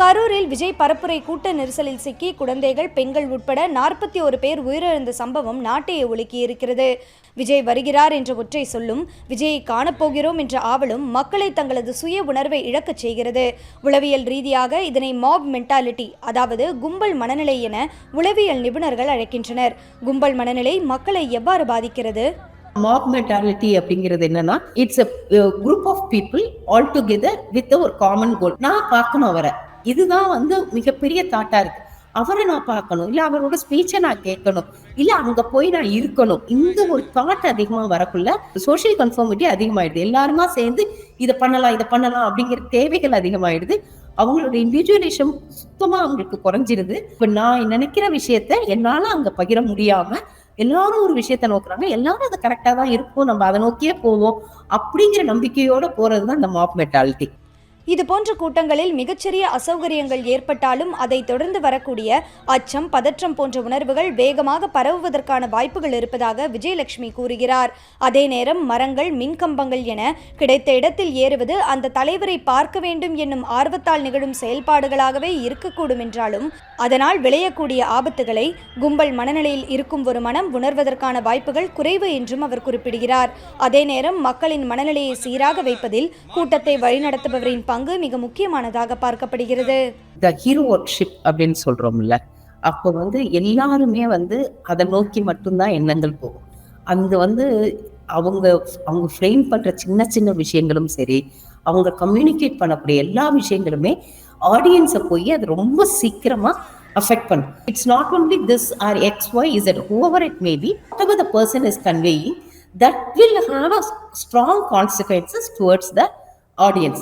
கரூரில் விஜய் பரப்புரை கூட்ட நெரிசலில் சிக்கி குழந்தைகள் பெண்கள் உட்பட நாற்பத்தி ஒரு பேர் உயிரிழந்த சம்பவம் நாட்டையே ஒழுக்கியிருக்கிறது. விஜய் வருகிறார் என்ற ஒற்றை சொல்லும் விஜயை காணப்போகிறோம் என்ற ஆவலும் மக்களை தங்களது சுய உணர்வை இழக்கச் செய்கிறது. உளவியல் ரீதியாக இதனை மாப் மென்டாலிட்டி அதாவது கும்பல் மனநிலை என உளவியல் நிபுணர்கள் அழைக்கின்றனர். கும்பல் மனநிலை மக்களை எவ்வாறு பாதிக்கிறது? மாப் மென்டாலிட்டி அப்படிங்கிறது என்னன்னா it's a group of people all together with ஒரு காமன் கோல் நான் பார்க்கணும் அவரை. இதுதான் வந்து மிகப்பெரிய தாட்டா இருக்கு. அவரை நான் பார்க்கணும். இல்ல அவரோட ஸ்பீச்சை நான் கேட்கணும். இல்ல அங்க போய் நான் இருக்கணும். இந்த ஒரு தாட் அதிகமா வரக்குள்ள சோஷியல் கன்ஃபார்மிட்டி அதிகமாயிடுது. எல்லாருமா சேர்ந்து இதை பண்ணலாம் இதை பண்ணலாம் அப்படிங்கிற தேவைகள் அதிகமாயிடுது. அவங்களோட இண்டிவிஜுவலிசம் சுத்தமா அவங்களுக்கு குறைஞ்சிருது. இப்ப நான் நினைக்கிற விஷயத்த என்னால அங்க பகிர முடியாம எல்லாரும் ஒரு விஷயத்த நோக்குறாங்க. எல்லாரும் அது கரெக்டா தான் இருக்கும். நம்ம அதை நோக்கியே போவோம் அப்படிங்கிற நம்பிக்கையோட போறதுதான் இந்த மாப் மெட்டாலிட்டி இது போன்ற கூட்டங்களில் மிகச்சிறிய அசௌகரியங்கள் ஏற்பட்டாலும் அதை தொடர்ந்து வரக்கூடிய அச்சம் பதற்றம் போன்ற உணர்வுகள் வேகமாக பரவுவதற்கான வாய்ப்புகள் இருப்பதாக விஜயலட்சுமி கூறுகிறார். அதே நேரம் மரங்கள் மின்கம்பங்கள் என கிடைத்த இடத்தில் ஏறுவது அந்த தலைவரை பார்க்க வேண்டும் என்னும் ஆர்வத்தால் நிகழும் செயல்பாடுகளாகவே இருக்கக்கூடும் என்றாலும் அதனால் விளையக்கூடிய ஆபத்துகளை கும்பல் மனநிலையில் இருக்கும் ஒரு மனம் உணர்வதற்கான வாய்ப்புகள் குறைவு என்றும் அவர் குறிப்பிடுகிறார். அதே நேரம் மக்களின் மனநிலையை சீராக வைப்பதில் கூட்டத்தை வழிநடத்துபவரின் பங்கு மிக முக்கியமானதாக பார்க்கப்படுகிறது. த ஹீரோ ஒர்க்ஷிப் அப்படின்னு சொல்றோம்ல அப்போ வந்து எல்லாருமே வந்து அதை நோக்கி மட்டும்தான் எண்ணங்கள் போகும். அங்க வந்து அவங்க அவங்க ஃப்ரேம் பண்ற சின்ன சின்ன விஷயங்களும் சரி அவங்க கம்யூனிகேட் பண்ணக்கூடிய எல்லா விஷயங்களுமே ஆடியன்ஸை போய் அது ரொம்ப சீக்கிரமா அஃபெக்ட் பண்ணும். It's not only this or X Y is it over it maybe the person is conveying that will have a strong consequences towards the audience